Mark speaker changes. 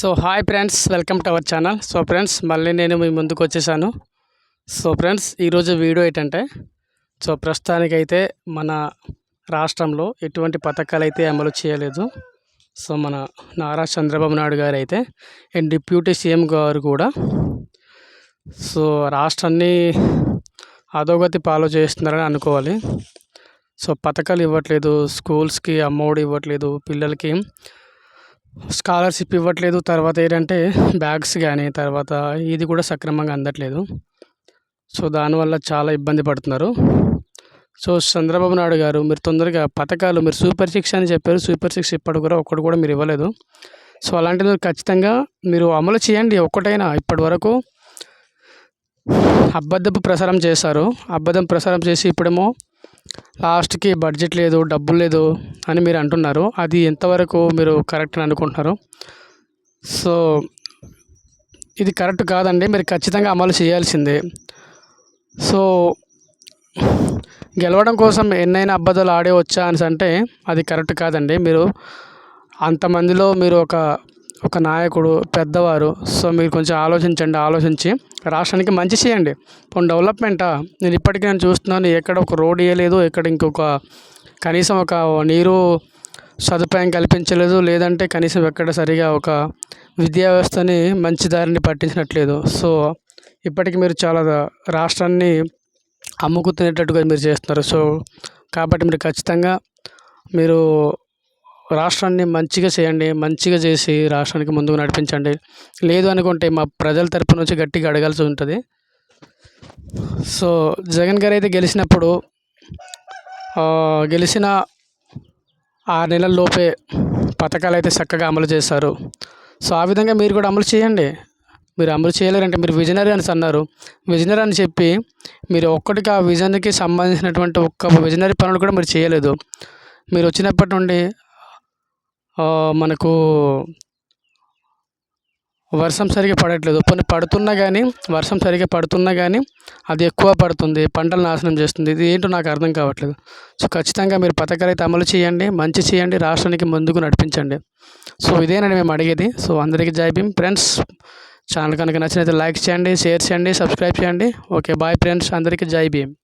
Speaker 1: So hi friends welcome to our channel so friends మళ్ళీ నేను మీ ముందుకు వచ్చేసాను. సో ఫ్రెండ్స్ ఈరోజు వీడియో ఏంటంటే సో ప్రస్తుతానికైతే మన రాష్ట్రంలో ఎటువంటి పథకాలు అయితే అమలు చేయలేదు. సో మన నారా చంద్రబాబు నాయుడు గారు అయితే అండ్ డిప్యూటీ సీఎం గారు కూడా సో రాష్ట్రాన్ని అధోగతి పాలు చేస్తున్నారని అనుకోవాలి. సో పథకాలు ఇవ్వట్లేదు స్కూల్స్కి అమ్మఒడి ఇవ్వట్లేదు పిల్లలకి స్కాలర్షిప్ ఇవ్వట్లేదు తర్వాత ఏంటంటే బ్యాగ్స్ కానీ తర్వాత ఇది కూడా సక్రమంగా అందట్లేదు. సో దానివల్ల చాలా ఇబ్బంది పడుతున్నారు. సో చంద్రబాబు నాయుడు గారు మీరు తొందరగా పథకాలు మీరు సూపర్ సిక్స్ అని చెప్పారు. సూపర్ సిక్స్ ఇప్పటి కూడా ఒక్కటి కూడా మీరు ఇవ్వలేదు. సో అలాంటిది ఖచ్చితంగా మీరు అమలు చేయండి ఒక్కటైనా ఇప్పటి వరకు. అబద్ధపు ప్రసారం చేశారు. అబద్ధం ప్రసారం చేసి ఇప్పుడేమో లాస్ట్కి బడ్జెట్ లేదు డబ్బులు లేదు అని మీరు అంటున్నారు. అది ఎంతవరకు మీరు కరెక్ట్ అని అనుకుంటున్నారు? సో ఇది కరెక్ట్ కాదండి. మీరు ఖచ్చితంగా అమలు చేయాల్సిందే. సో గెలవడం కోసం ఎన్నైనా అబద్ధాలు ఆడేవచ్చా అని అంటే అది కరెక్ట్ కాదండి. మీరు అంతమందిలో మీరు ఒక ఒక నాయకుడు పెద్దవారు సో మీరు కొంచెం ఆలోచించండి ఆలోచించి రాష్ట్రానికి మంచి చేయండి పోనీ డెవలప్మెంటా? నేను ఇప్పటికీ నేను చూస్తున్నాను ఎక్కడ ఒక రోడ్ వేయలేదు ఎక్కడ ఇంకొక కనీసం ఒక నీరు సదుపాయం కల్పించలేదు లేదంటే కనీసం ఎక్కడ సరిగా ఒక విద్యా వ్యవస్థని మంచి దారిని పట్టించినట్లేదు సో ఇప్పటికి మీరు చాలా రాష్ట్రాన్ని అమ్ముకుతునేటట్టుగా మీరు చేస్తున్నారు. సో కాబట్టి మీరు ఖచ్చితంగా మీరు రాష్ట్రాన్ని మంచిగా చేయండి మంచిగా చేసి రాష్ట్రానికి ముందుకు నడిపించండి. లేదు అనుకుంటే మా ప్రజల తరపు నుంచి గట్టిగా అడగాల్సి ఉంటుంది. సో జగన్ గారు అయితే గెలిచినప్పుడు గెలిచిన ఆరు నెలల లోపే పథకాలు అయితే చక్కగా అమలు చేశారు. సో ఆ విధంగా మీరు కూడా అమలు చేయండి. మీరు అమలు చేయలేరంటే మీరు విజనరీ అని అన్నారు. విజనరీ అని చెప్పి మీరు ఒక్కటికి ఆ విజన్కి సంబంధించినటువంటి ఒక్క విజనరీ పనులు కూడా మీరు చేయలేదు. మీరు వచ్చినప్పటి నుండి మనకు వర్షం సరిగా పడట్లేదు. కొన్ని పడుతున్నా కానీ వర్షం సరిగా పడుతున్నా కానీ అది ఎక్కువ పడుతుంది. పంటలు నాశనం చేస్తుంది. ఇది ఏంటో నాకు అర్థం కావట్లేదు. సో ఖచ్చితంగా మీరు పథకాలు అయితే అమలు చేయండి. మంచి చేయండి. రాష్ట్రానికి ముందుకు నడిపించండి. సో ఇదేనండి మేము అడిగేది. సో అందరికీ జై భీమ్. ఫ్రెండ్స్ ఛానల్ కనుక నచ్చినైతే లైక్ చేయండి షేర్ చేయండి సబ్స్క్రైబ్ చేయండి. Okay bye friends. అందరికీ జై భీమ్.